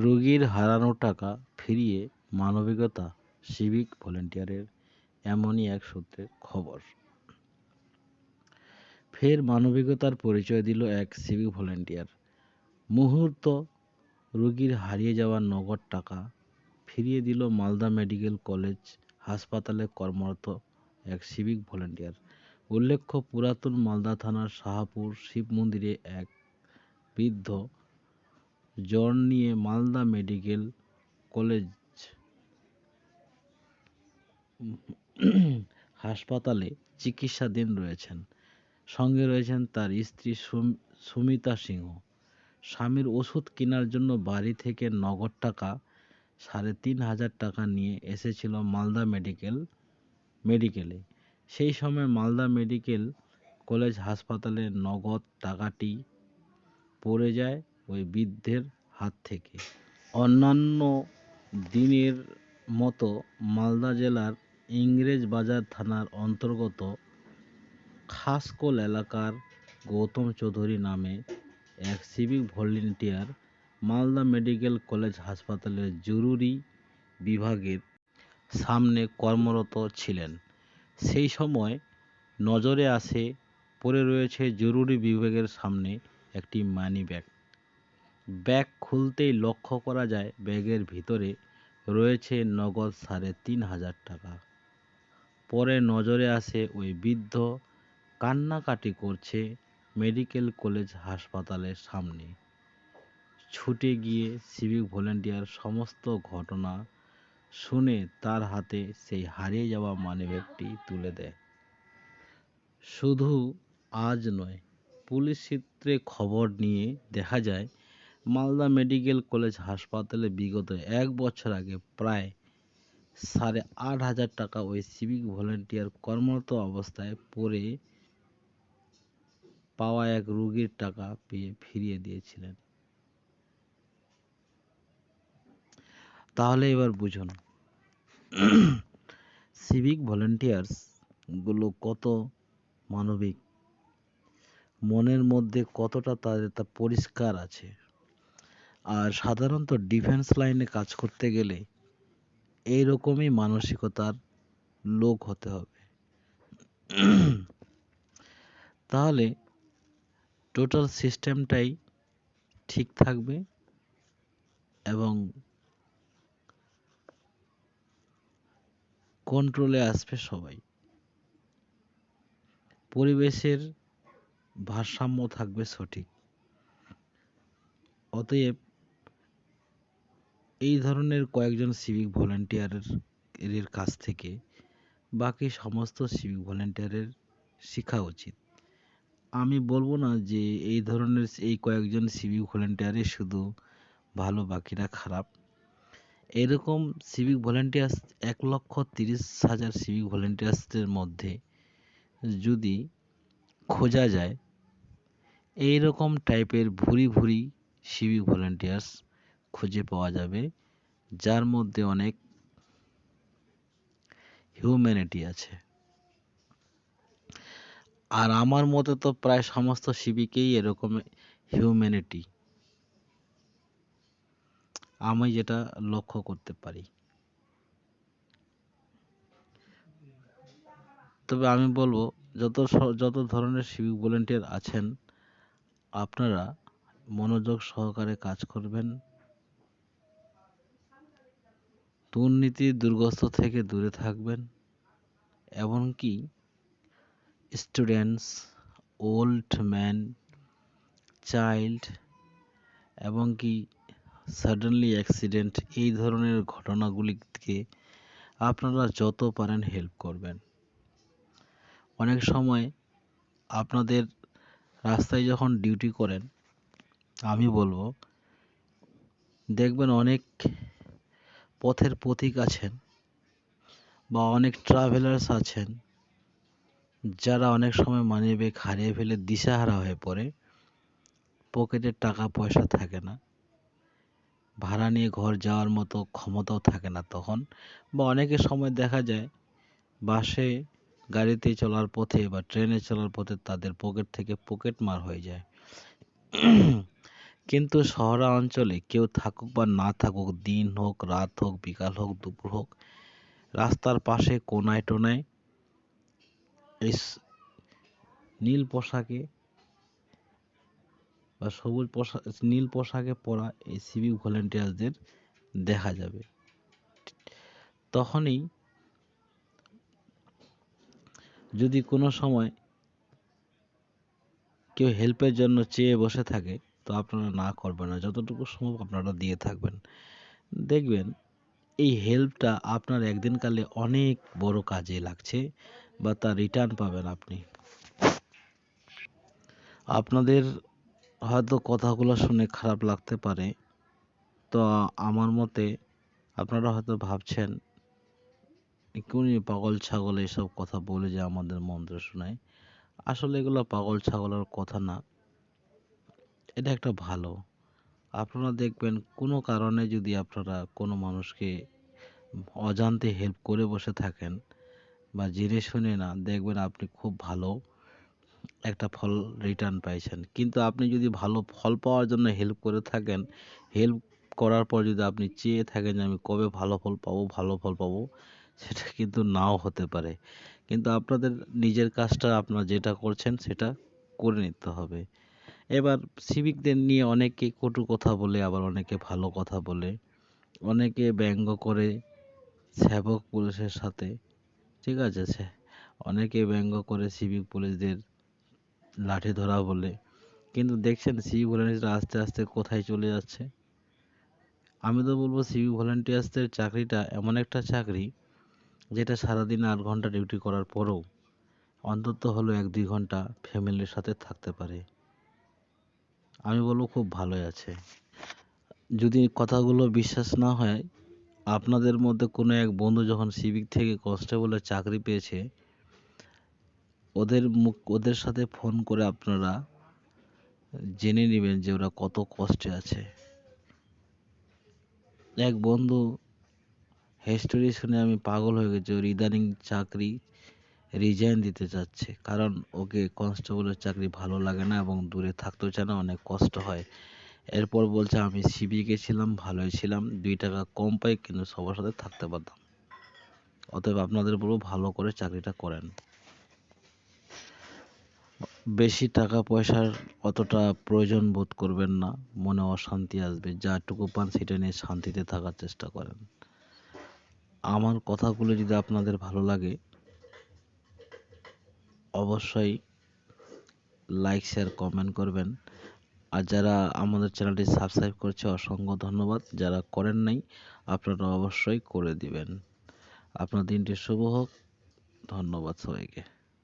রোগীর হারানো টাকা ফিরিয়ে মানবিকতা সিভিক ভলেন্টিয়ারের এমনই এক সূত্রের খবর। ফের মানবিকতার পরিচয় দিল এক সিভিক ভলেন্টিয়ার। মুহূর্ত রোগীর হারিয়ে যাওয়া নগদ টাকা ফিরিয়ে দিল মালদা মেডিকেল কলেজ হাসপাতালে কর্মরত এক সিভিক ভলেন্টিয়ার। উল্লেখ্য, পুরাতন মালদা থানার শাহপুর শিব মন্দিরে এক বৃদ্ধ জ্বর নিয়ে মালদা মেডিকেল কলেজ হাসপাতালে চিকিৎসাধীন রয়েছেন। সঙ্গে রয়েছেন তার স্ত্রী সুম- সুমিতা সিংহ। স্বামীর ওষুধ কেনার জন্য বাড়ি থেকে নগদ টাকা, সাড়ে তিন হাজার টাকা নিয়ে এসেছিল মালদা মেডিকেল, মেডিকেলে। সেই সময় মালদা মেডিকেল কলেজ হাসপাতালে নগদ টাকাটি পড়ে যায়। ওই বৃদ্ধের হাত থেকে। অন্যান্য দিনের মতো মালদা জেলার ইংরেজ বাজার থানার অন্তর্গত খাসকোল এলাকার গৌতম চৌধুরী নামে এক civic volunteer Malda medical college হাসপাতালের জরুরি বিভাগের সামনে কর্মরত ছিলেন। সেই সময় নজরে আসে পড়ে রয়েছে জরুরি বিভাগের সামনে একটি মানি ব্যাগ ব্যাগ খুলতেই লক্ষ্য করা যায় ব্যাগের ভিতরে রয়েছে নগদ সাড়ে তিন হাজার টাকা। পরে নজরে আসে ওই বৃদ্ধ কান্নাকাটি করছে মেডিকেল কলেজ হাসপাতালের সামনে। ছুটে গিয়ে সিভিক ভলেন্টিয়ার সমস্ত ঘটনা শুনে তার হাতে সেই হারিয়ে যাওয়া মানিব্যাগটি তুলে দেয়। শুধু আজ নয়, পুলিশ সূত্রে খবর নিয়ে দেখা যায় মালদা মেডিকেল কলেজ হাসপাতালে বিগত এক বছর আগে প্রায় সাড়ে আট হাজার টাকা ওই সিভিক ভলেন্টিয়ার কর্মরত অবস্থায় পড়ে পাওয়া এক রোগীর টাকা পেয়ে ফিরিয়ে দিয়েছিলেন। তাহলে এবার বুঝুন সিভিক ভলেন্টিয়ার্সগুলো কত মানবিক? মনের মধ্যে কতটা তাদের তা পরিষ্কার আছে? আর সাধারণত ডিফেন্স লাইনে কাজ করতে গেলে এইরকমই মানসিকতার লোক হতে হবে। তাহলে টোটাল সিস্টেমটাই ঠিক থাকবে এবং কন্ট্রোলে আসবে সবাই। পরিবেশের ভারসাম্য থাকবে সঠিক। অতএব এই ধরনের কয়েকজন সিভিক ভলেন্টিয়ারের এর কাছ থেকে বাকি সমস্ত সিভিক ভলেন্টিয়ারের শেখা উচিত। আমি বলব না যে এই ধরনের এই কয়েকজন সিভিক ভলেন্টিয়ারই শুধু ভালো, বাকিরা খারাপ। এরকম সিভিক ভলেন্টিয়ার্স এক লক্ষ তিরিশ হাজার সিভিক ভলেন্টিয়ার্সদের মধ্যে যদি খোঁজা যায় এই রকম টাইপের ভুরি ভুরি সিভিক ভলেন্টিয়ার্স খুঁজে পাওয়া যাবে, যার মধ্যে অনেক হিউম্যানিটি আছে। আর আমার মতে তো প্রায় সমস্ত শিবিকেই এরকম হিউম্যানিটি আমি যেটা লক্ষ্য করতে পারি। তবে আমি বলব, যত যত ধরনের সিভিক ভলেন্টিয়ার আছেন, আপনারা মনোযোগ সহকারে কাজ করবেন। দুর্নীতি দুর্গস্থ থেকে দূরে থাকবেন, এমনকি স্টুডেন্টস ওল্ড ম্যান চাইল্ড এবং কি সাডেনলি অ্যাক্সিডেন্ট এই ধরনের ঘটনাগুলিকে আপনারা যত পারেন হেল্প করবেন। অনেক সময় আপনাদের রাস্তায় যখন ডিউটি করেন, আমি বলব, দেখবেন অনেক পথের পথিক আছেন বা অনেক ট্রাভেলার্স আছেন যারা অনেক সময় মানিব্যাগ হারিয়ে ফেলে দিশাহারা হয়ে পড়ে। পকেটে টাকা পয়সা থাকে না। ভাড়া নিয়ে ঘর যাওয়ার মতো ক্ষমতাও থাকে না তখন বা অনেকের সময় দেখা যায় বাসে গাড়িতে চলার পথে বা ট্রেনে চলার পথে তাদের পকেট থেকে পকেট মার হয়ে যায়। কিন্তু শহরাঞ্চলে কেউ থাকুক বা না থাকুক, দিন হোক, রাত হোক, বিকাল হোক, দুপুর হোক, রাস্তার পাশে কোনায় টোনায় এই নীল পোশাকে বা সবুজ পোশাক নীল পোশাকে পরা এই সিভিক ভলেন্টিয়ারদের দেখা যাবে। তখনই যদি কোনো সময় কেউ হেল্পের জন্য চেয়ে বসে থাকে তো আপনারা না করবেন না। যতটুকু সম্ভব আপনারা দিয়ে থাকবেন। দেখবেন, এই হেল্পটা আপনার একদিন কালে অনেক বড় কাজে লাগছে বা তার রিটার্ন পাবেন আপনি। আপনাদের হয়তো কথাগুলো শুনে খারাপ লাগতে পারে। তো আমার মতে আপনারা হয়তো ভাবছেন কোন পাগল, ছাগল এসব কথা বলে যে আমাদের মন্ত্র শোনায়? আসলে এগুলো পাগল, ছাগলের কথা না। এটা একটা ভালো। আপনারা দেখবেন কোনো কারণে যদি আপনারা কোনো মানুষকে অজান্তে হেল্প করে বসে থাকেন বা জেনে শুনে না, দেখবেন আপনি খুব ভালো একটা ফল রিটার্ন পাইছেন। কিন্তু আপনি যদি ভালো ফল পাওয়ার জন্য হেল্প করে থাকেন হেল্প করার পর যদি আপনি চেয়ে থাকেন যে আমি কবে ভালো ফল পাবো, ভালো ফল পাবো, সেটা কিন্তু নাও হতে পারে। কিন্তু আপনাদের নিজের কাজটা আপনারা যেটা করছেন সেটা করে নিতে হবে। এবার সিভিকদের নিয়ে অনেকে কটু কথা বলে, আবার অনেকে ভালো কথা বলে। অনেকে ব্যঙ্গ করে সেবক পুলিশের সাথে, ঠিক আছে? সে অনেকে ব্যঙ্গ করে সিভিক পুলিশদের লাঠি ধরা বলে। কিন্তু দেখছেন সিভিক ভলেন্টিয়াররা আস্তে আস্তে কোথায় চলে যাচ্ছে? আমি তো বলব সিভিক ভলেন্টিয়ার্সদের চাকরিটা এমন একটা চাকরি যেটা সারাদিন আট ঘণ্টা ডিউটি করার পরেও অন্তত হলো এক দুই ঘণ্টা ফ্যামিলির সাথে থাকতে পারে। আমি বলব খুব ভালোই আছে। যদি কথাগুলো বিশ্বাস না হয়, আপনাদের মধ্যে কোনো এক বন্ধু যখন সিভিক থেকে কনস্টেবলের চাকরি পেয়েছে, ওদের মুখ, ওদের সাথে ফোন করে আপনারা জেনে নেবেন যে ওরা কত কষ্টে আছে। এক বন্ধু হিস্টোরি শুনে আমি পাগল হয়ে গেছি, ওর ইদানিং চাকরি রিজাইন দিতে চাচ্ছে। কারণ ওকে কনস্টেবলের চাকরি ভালো লাগে না এবং দূরে থাকতেও চায় না, অনেক কষ্ট হয়। এরপর বলছে, আমি সিবিকে ছিলাম, ভালোই ছিলাম। দুই টাকা কম পাই, কিন্তু সবার সাথে থাকতে পারতাম। অতএব আপনাদের বলব ভালো করে চাকরিটা করেন। বেশি টাকা পয়সার অতটা প্রয়োজন বোধ করবেন না। মনে অশান্তি আসবে। যাটুকু পান সেটা নিয়ে শান্তিতে থাকার চেষ্টা করেন। আমার কথাগুলো যদি আপনাদের ভালো লাগে অবশ্যই লাইক শেয়ার কমেন্ট করবেন। আর যারা আমাদের চ্যানেলটি সাবস্ক্রাইব করছে, অসংখ্য ধন্যবাদ। যারা করেন নাই, আপনারা অবশ্যই করে দিবেন। আপনার দিনটি শুভ হোক। ধন্যবাদ সবাইকে।